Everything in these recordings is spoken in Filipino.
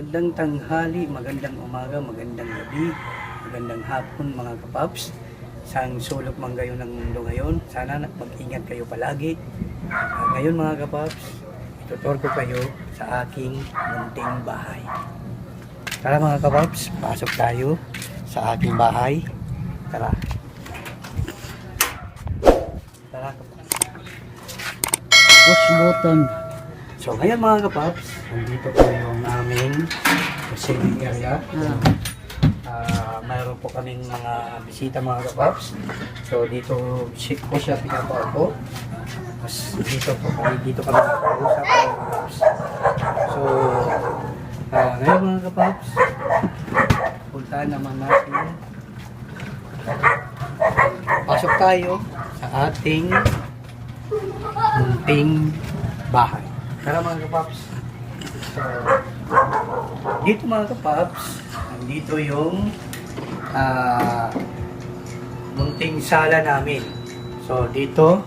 Magandang tanghali, magandang umaga, magandang gabi, magandang hapon mga kapaps. Saan sulok man kayo ng mundo ngayon, sana na- mag-ingat kayo palagi. Ah, ngayon mga kapaps, itutur ko kayo sa aking munting bahay. Tara mga kapaps, pasok tayo sa aking bahay. Tara. Tara kapaps. Push button. So ngayon mga kapaps, nandito po yung aming singing area. Ah, mayroon po kaming mga bisita mga kapaps. So dito ko siya pinapaupo. Tapos dito po kami, dito kami nakausap mga kapaps. So ah, ngayon mga kapaps, puntahan naman natin. Pasok tayo sa ating munting bahay. Tara mga kapaps. Dito mga kapaps, nandito yung ah, munting sala namin. So dito,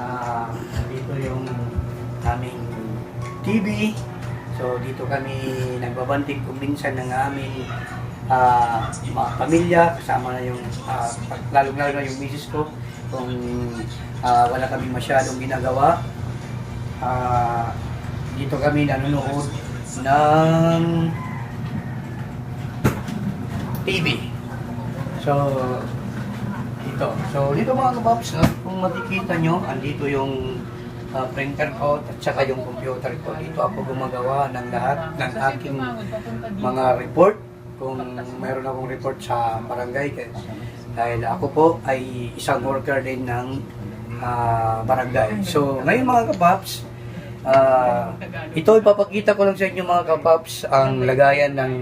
ah, dito yung aming TV. So dito kami nagbabanting kung minsan ng aming ah, mga pamilya, kasama na yung, ah, lalong-lalo na yung misis ko, kung ah, wala kami masyadong ginagawa. Ah, dito kami nanonood ng TV. So, dito. So, dito mga kapaps, no, kung makikita nyo, andito yung ah, printer ko at saka yung computer ko. Dito ako gumagawa ng lahat ng aking mga report. Kung mayroon akong report sa barangay, kaya- dahil ako po ay isang worker din ng ah, barangay. So, ngayon mga kapaps, ah, ito ipapakita ko lang sa inyo mga kapaps ang lagayan ng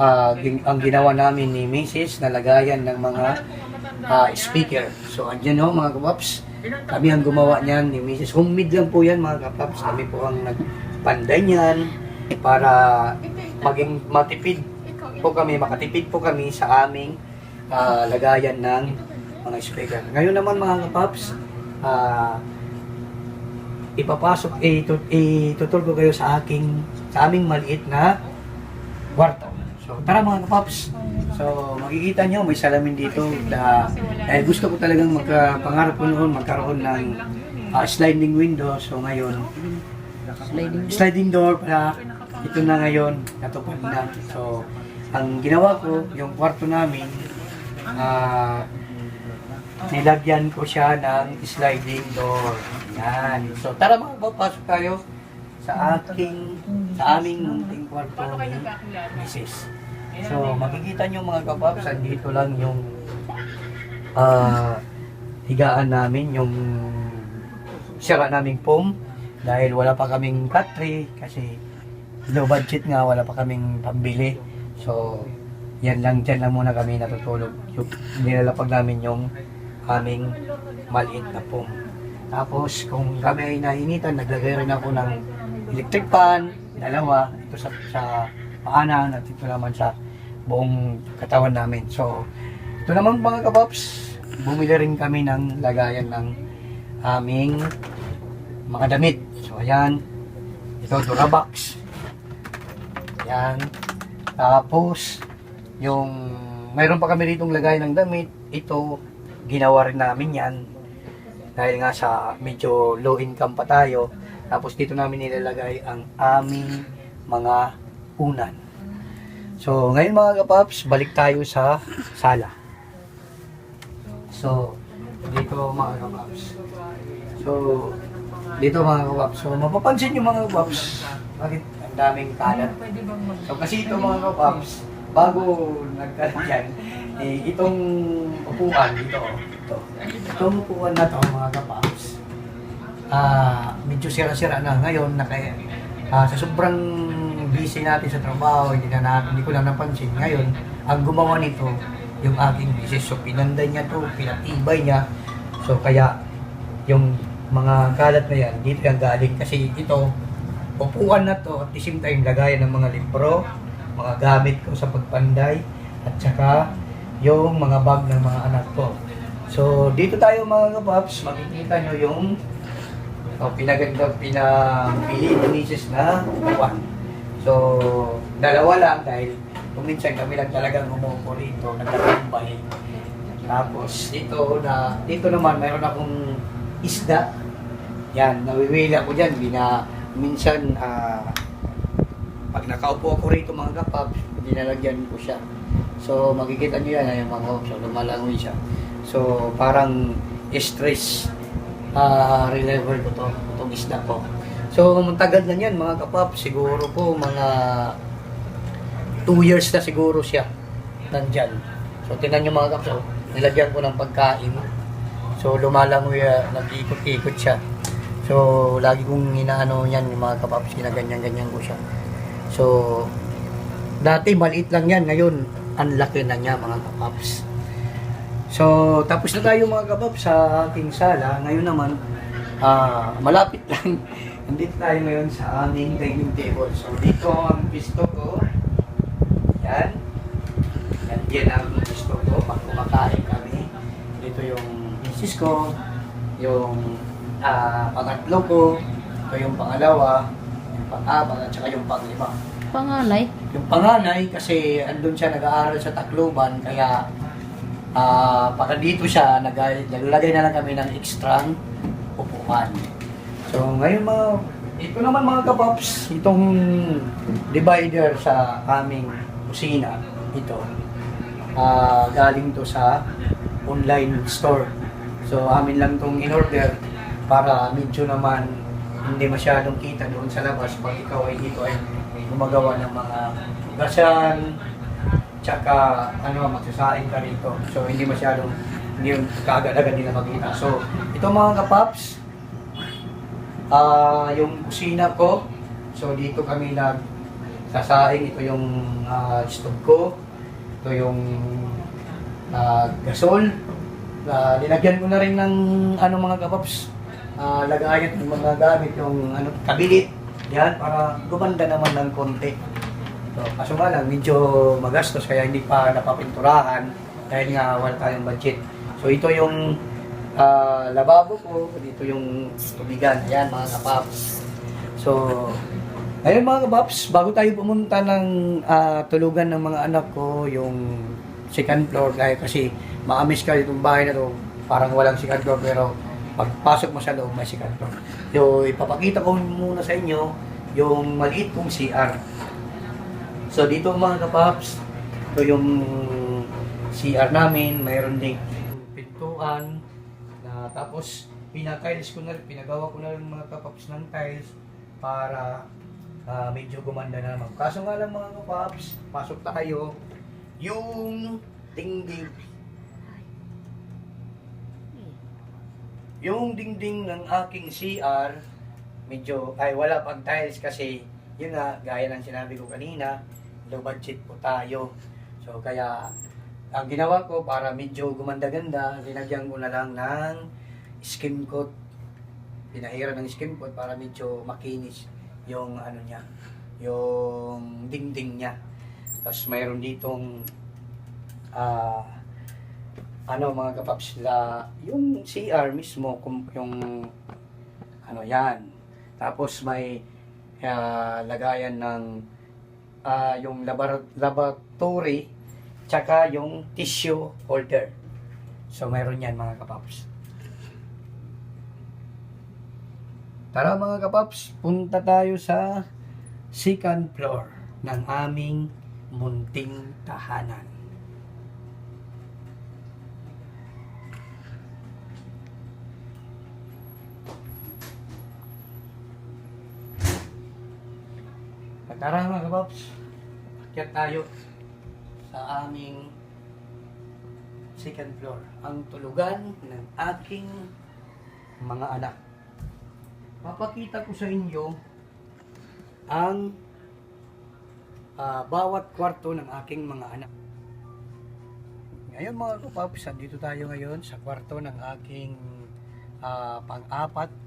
ah, gin- ang ginawa namin ni Mrs. na lagayan ng mga ah, speaker. So, andyan ho mga kapaps. Kami ang gumawa niyan ni Mrs. Homemade lang po yan mga kapaps. Kami po ang nagpanday niyan para maging matipid po kami, makatipid po kami sa aming ah, lagayan ng mga speaker. Ngayon naman mga kapaps, ah, ipapasok, ito, itutur ko kayo sa aking, sa aming maliit na kwarto. So, tara mga kapaps. So, makikita nyo, may salamin dito na, dahil gusto ko talagang magpangarap ko noon, magkaroon ng ah, sliding window. So, ngayon, Sliding door. sliding door pala, ito na ngayon, natupad na. So, ang ginawa ko, yung kwarto namin, ah, nilagyan ko siya ng sliding door. Yan. So, tara mga papasok tayo sa aking, sa aming munting kwarto ni Mrs. So, makikita nyo mga kapaps, dito lang yung ah, higaan namin, yung sira naming foam dahil wala pa kaming cut tray kasi low budget nga, wala pa kaming pambili. So, yan lang, dyan lang muna kami natutulog. Yung nilalapag namin yung aming maliit na foam. Tapos, kung kami ay nainitan, naglagay rin ako ng electric fan, dalawa, ito sa, sa paanan at ito naman sa buong katawan namin. So, ito naman mga kapaps, bumili rin kami ng lagayan ng aming mga damit. So, ayan. Ito, Durabox. Ayan. Tapos, yung mayroon pa kami ritong lagay ng damit. Ito, ginawa rin namin yan. Dahil nga sa medyo low income pa tayo. Tapos dito namin nilalagay ang aming mga unan. So, ngayon mga kapaps, balik tayo sa sala. So, dito mga kapaps. So, dito mga kapaps. So, mapapansin nyo mga kapaps, bakit ang daming kalat. So, kasi ito mga kapaps, bago nagkalat yan, eh, itong upuan dito, ito, itong upuan na to mga kapaps, ah, medyo sira-sira na ngayon, na kaya, ah, sa sobrang busy natin sa trabaho, hindi na natin, hindi ko na napansin. Ngayon, ang gumawa nito, yung aking business. So, pinanday niya to, pinatibay niya. So, kaya, yung mga kalat na yan, dito yan galing. Kasi ito, upuan na to, at the same time, lagayan ng mga libro, mga gamit ko sa pagpanday, at saka, yung mga bag ng mga anak ko. So, dito tayo mga kapaps, makikita nyo yung oh, pinaganda, pinapili ni Mrs. na upuan. So, dalawa lang dahil kung minsan kami lang talagang umupo rito, nagkakambay. Tapos dito na dito naman mayroon akong isda. Yan, nawiwili ako diyan, bina minsan ah, pag nakaupo ako rito mga kapap, dinalagyan ko siya. So makikita niyo yan yung mga so lumalangoy siya. So parang stress ah reliever ko to, itong isda ko. So matagal na yan mga kapap, siguro po mga 2 years na siguro siya nandyan. So tingnan nyo mga kapap, so, nilagyan ko ng pagkain. So lumalangoy, ah, nag-ikot-ikot siya. So lagi kong inaano yan yung mga kapaps, ginaganyan-ganyan ko siya. So dati maliit lang yan, ngayon ang laki na niya mga kapaps. So, tapos na tayo mga kabab sa aking sala. Ngayon naman, ah malapit lang. Nandito tayo ngayon sa aming dining table. So, dito ang pisto ko. Yan. Yan, yan ang pisto ko pag kumakain kami. Dito yung misis ko, yung ah pangatlo ko, ito yung pangalawa, yung pang-apat, at saka yung panglima. Pangalay. Yung panganay, kasi andun siya nag-aaral sa Tacloban, kaya ah pagka dito siya, nag- naglagay na lang kami ng extra upuan. So ngayon mga, ito naman mga kapaps, itong divider sa aming kusina, ito, ah galing to sa online store. So amin lang itong in-order para medyo naman hindi masyadong kita doon sa labas. Pag ikaw ay dito ay gumagawa ng mga gasan, tsaka ano, magsasaing ka rito. So hindi masyadong hindi yung kaagad-agad nila makita. So ito mga kapaps, ah yung kusina ko, so dito kami nag sasaing, ito yung ah, stove ko, ito yung ah, gasol, Ah, linagyan ko na rin ng ano mga kapaps, ah, lagayan ng mga gamit, yung ano, kabilit, yan, para gumanda naman ng konti. So, kaso nga lang, medyo magastos kaya hindi pa napapinturahan dahil nga wala tayong budget. So ito yung ah, lababo ko, dito yung tubigan, yan mga kapaps. So, ngayon mga kapaps, bago tayo pumunta ng ah, tulugan ng mga anak ko, yung second floor, dahil kasi maamis ka itong bahay na to, parang walang second floor, pero pagpasok mo sa loob, may second floor. So, ipapakita ko muna sa inyo yung maliit kong CR. So dito mga kapaps, ito yung CR namin, mayroon ding pintuan, na tapos pinatiles ko na, pinagawa ko na rin mga kapaps ng tiles para ah, medyo gumanda na naman. Kaso nga lang mga kapaps, pasok tayo, yung dingding yung dingding ng aking CR medyo ay wala pang tiles kasi yun nga gaya ng sinabi ko kanina low budget po tayo. So kaya ang ginawa ko para medyo gumanda-ganda linagyan ko na lang ng skim coat. Pinahira ng skim coat para medyo makinis yung ano niya yung dingding niya. Tapos mayroon ditong ah ano mga kapaps la yung CR mismo kung yung ano yan. Tapos may ah, lagayan ng ah, yung labar- laboratory tsaka yung tissue holder. So mayroon yan mga kapaps. Tara mga kapaps punta tayo sa second floor ng aming munting tahanan Tara mga kapaps, akyat tayo sa aming second floor. Ang tulugan ng aking mga anak. Papakita ko sa inyo ang ah, bawat kwarto ng aking mga anak. Ngayon mga kapaps, dito tayo ngayon sa kwarto ng aking ah, pang-apat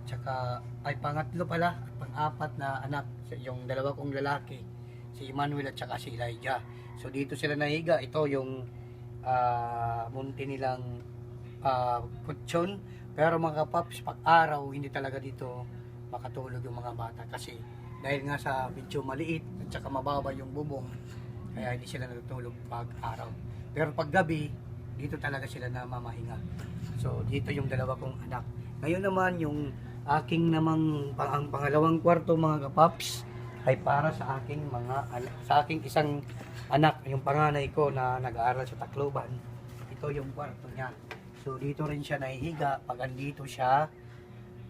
at saka ay pangatlo pala at pang-apat na anak yung dalawa kong lalaki si Emmanuel at saka si Elijah. So dito sila nahiga. Ito yung ah, munti nilang ah, kutsyon. Pero mga paps pag araw hindi talaga dito makatulog yung mga bata. Kasi dahil nga sa medyo maliit at saka mababa yung bubong kaya hindi sila natutulog pag araw pero pag gabi dito talaga sila na mamahinga so dito yung dalawa kong anak. Ngayon naman yung aking namang ang pangalawang kwarto mga kapaps ay para sa aking mga sa aking isang anak yung panganay ko na nag-aaral sa Tacloban ito yung kwarto niya so dito rin siya nahihiga pag andito siya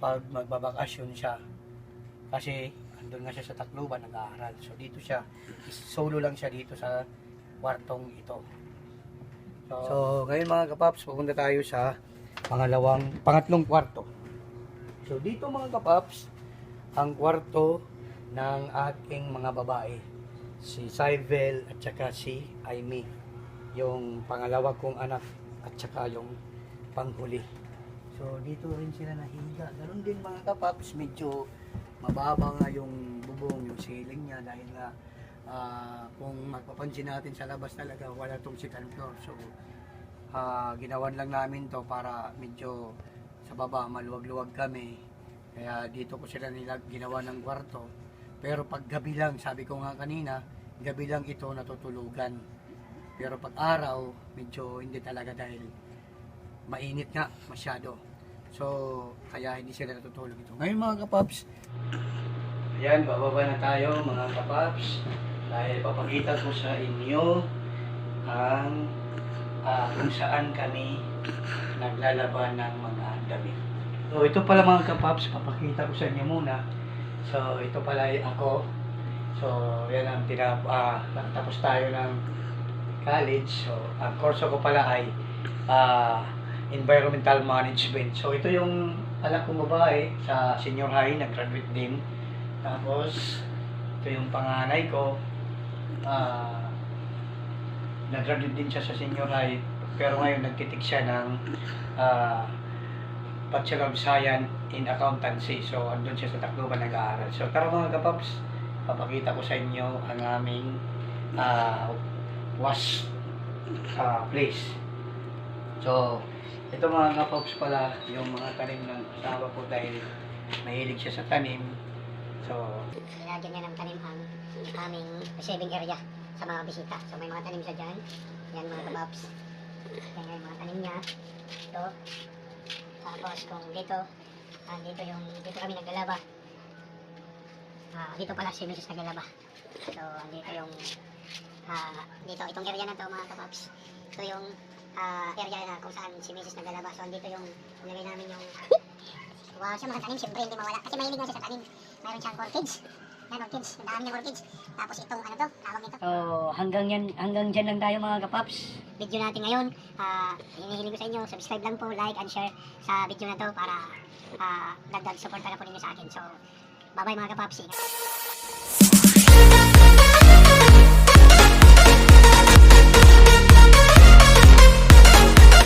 pag magbabakasyon siya kasi andun nga siya sa Tacloban nag-aaral. So dito siya, solo lang siya dito sa kwartong ito. So, so ngayon mga kapaps, pupunta tayo sa pangalawang, pangatlong kwarto. So dito mga kapaps, ang kwarto ng aking mga babae. Si Syvel at saka si Aimee. Yung pangalawa kong anak at saka yung panghuli. So dito rin sila nahiga. Ganun din mga kapaps, medyo mababa nga yung bubong, yung ceiling niya dahil nga ah, kung magpapansin natin sa labas talaga wala tong second floor. So ah, ginawan lang namin to para medyo sa baba maluwag-luwag kami. Kaya dito ko sila nila ginawa ng kwarto. Pero pag gabi lang, sabi ko nga kanina, gabi lang ito natutulugan. Pero pag araw, medyo hindi talaga dahil mainit nga masyado. So, kaya hindi sila natutulog ito. Ngayon mga kapaps, Ayan, bababa na tayo mga kapaps. Dahil papakita ko sa inyo ang ah, kung saan kami naglalaban ng mga damit. So, ito pala mga kapaps, papakita ko sa inyo muna. So, ito pala ay ako. So, yan ang tinap, ah, tapos tayo ng college. So, ang kurso ko pala ay ah, environmental management. So, ito yung anak kong babae sa senior high, nag-graduate din. Tapos, ito yung panganay ko. Ah, nag-graduate din siya sa senior high. Pero ngayon, nagtitik siya ng ah, Bachelor of Science in Accountancy. So, andun siya sa Tacloban nag-aaral. So, tara mga kapaps, papakita ko sa inyo ang aming ah, wash ah, place. So, ito mga kapaps pala, yung mga tanim ng asawa ko dahil mahilig siya sa tanim. So, Nilagyan niya ng tanim ang aming receiving area sa mga bisita. So may mga tanim siya dyan. Yan mga kababs. Yan yung mga tanim niya. Ito. Tapos kung dito, ah, dito yung, dito kami naglalaba. Ah, dito pala si Mrs. naglalaba. So, dito yung, ah, dito, itong area na to mga kababs. Ito yung ah, area na kung saan si Mrs. naglalaba. So, dito yung, nilagay namin yung Wow, siya mga tanim, siyempre hindi mawala. Kasi mahilig nga siya sa tanim. Mayroon siyang orchids. Yan, orchids. Ang dami niyang orchids. Tapos itong, ano to, tawag nito. So, hanggang yan, hanggang dyan lang tayo mga kapaps. Video natin ngayon. Ah, hinihiling ko sa inyo, subscribe lang po, like, and share sa video na to para ah, dagdag support na po ninyo sa akin. So, bye-bye mga kapapsi.